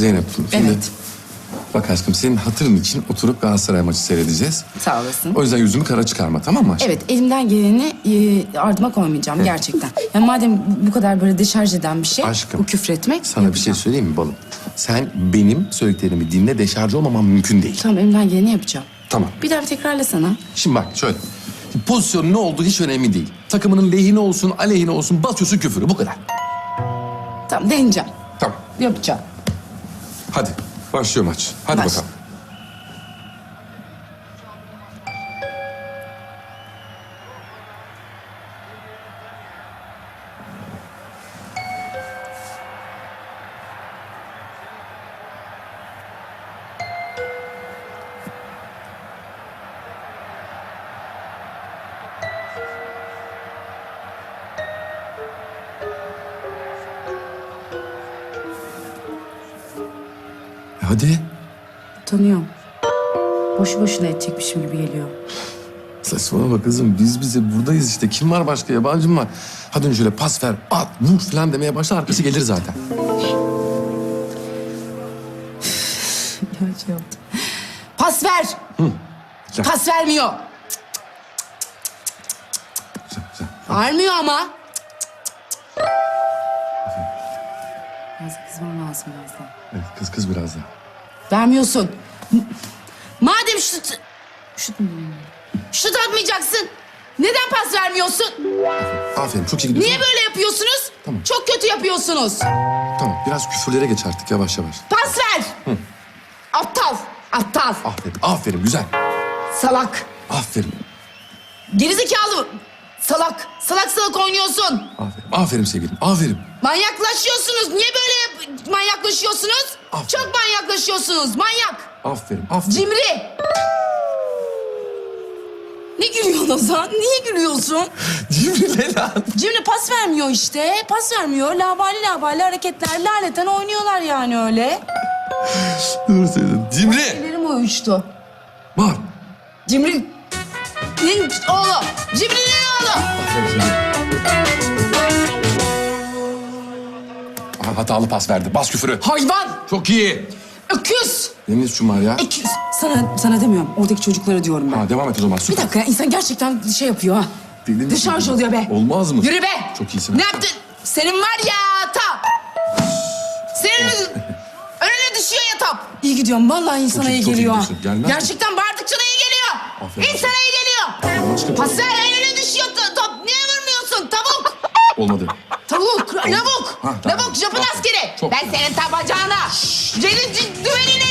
Zeynep şimdi Evet. bak aşkım senin hatırın için oturup Galatasaray maçı seyredeceğiz. Sağ olasın. O yüzden yüzümü kara çıkarma tamam mı aşkım? Evet elimden geleni e, ardıma koymayacağım gerçekten. Yani madem bu- kadar böyle deşarj eden bir şey Aşkım, bu küfretmek. Sana bir şey söyleyeyim mi balım? Sen benim söylediklerimi dinle deşarj olmamam mümkün değil. Tamam elimden geleni yapacağım. Tamam. Bir daha bir tekrarlasana. Şimdi bak şöyle. Pozisyonun ne olduğu hiç önemli değil. Takımının lehine olsun, aleyhine olsun basıyorsun küfürü. Bu kadar. Tamam deneyeceğim. Tamam. Yapacağım. Hadi. Başlıyor maç. Hadi Baş. bakalım. Hadi. Tanıyorum. Boşu boşuna edecekmişim gibi geliyor. Saçmalama kızım. Biz bize buradayız işte. Kim var başka? Yabancı mı var? Hadi önce şöyle pas ver, at, vur falan demeye başla. Arkası gelir zaten. Ya şey yaptım. Pas ver. Güzel, Pas vermiyor. güzel, güzel. Vermiyor ama. Biraz kızmam lazım birazdan. Evet, kız kız biraz daha. Vermiyorsun. Madem şut... Şut, şut atmayacaksın. Neden pas vermiyorsun? Aferin, çok iyi gidiyorsun. Niye böyle yapıyorsunuz? Tamam. Çok kötü yapıyorsunuz. Tamam, biraz küfürlere geç artık yavaş yavaş. Pas ver. Aptal. Aptal. Aferin, aferin, güzel. Salak. Aferin, Gerizekalı. Salak. Salak salak oynuyorsun. aferin, aferin sevgilim, aferin. Manyaklaşıyorsunuz. Niye böyle manyaklaşıyorsunuz? Aferin. Çok manyaklaşıyorsunuz. Manyak. Aferin, aferin. Cimri. Ne gülüyorsun Ozan? Niye gülüyorsun? Cimri ne lan? Cimri pas vermiyor işte. Pas vermiyor. Labali labali hareketler. Laleten oynuyorlar yani öyle. Doğru söyledin. Cimri. Ellerim uyuştu. Var. Cimri'nin oğlu. Cimri'nin oğlu. Aferin hatalı pas verdi. Bas küfürü. Hayvan. Çok iyi. Öküz. Suçum var ya? Öküz. Sana, sana demiyorum. Oradaki çocuklara diyorum ben. Ha, devam et o zaman. Bir Süper. dakika ya insan gerçekten şey yapıyor ha. Deli misin? Deşarj oluyor be. Olmaz mı? Yürü be. Çok iyisin. Ne yaptın? Senin var ya tap. Senin önüne düşüyor ya tap. İyi gidiyorum. Vallahi insana iyi, iyi çok iyi geliyor. ha. gidiyorsun. Gelmez mi? Gerçekten bağırdıkça da iyi geliyor. Aferin. İnsana iyi geliyor. Pas ver önüne düşüyor ta- top. Niye vurmuyorsun? Tavuk. Olmadı. Tavuk. Lavuk. Ha, tamam. Lavuk. Japon Aferin. askeri. Çok ben güzel. senin tabacağına. Senin düvenine.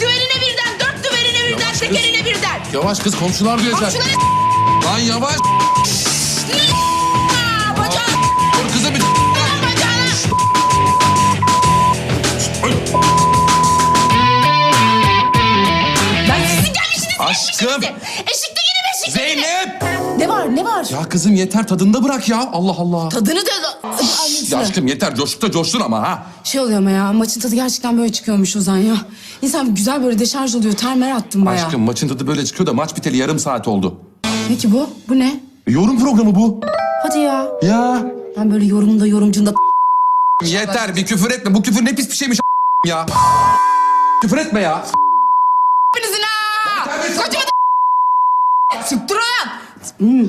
Düvenine birden. Dört düvenine birden. Yavaş kız. Tekerine birden. Yavaş kız komşular duyacak. Komşuları Lan yavaş. Bacağına. Dur kızım bir... Lan bacağına. Sizin gelmişsiniz. Aşkım. Eşikte yine mi eşikte yine? Zeynep! Ne var ne var? Ya kızım yeter tadında bırak ya. Allah Allah. Tadını da... Ya Annesine. aşkım yeter coştukça coştun ama ha. Şey oluyor ama ya maçın tadı gerçekten böyle çıkıyormuş Ozan ya. İnsan güzel böyle deşarj oluyor. Termer attım bayağı. Aşkım maçın tadı böyle çıkıyor da maç biteli yarım saat oldu. Ne ki bu? Bu ne? E, yorum programı bu. Hadi ya. Ya. Ben böyle yorumunda yorumcunda... Yeter bir küfür etme. Bu küfür ne pis bir şeymiş ya. Küfür etme ya. Hepinizin ha! Kocaman Sıktır lan! Hmm,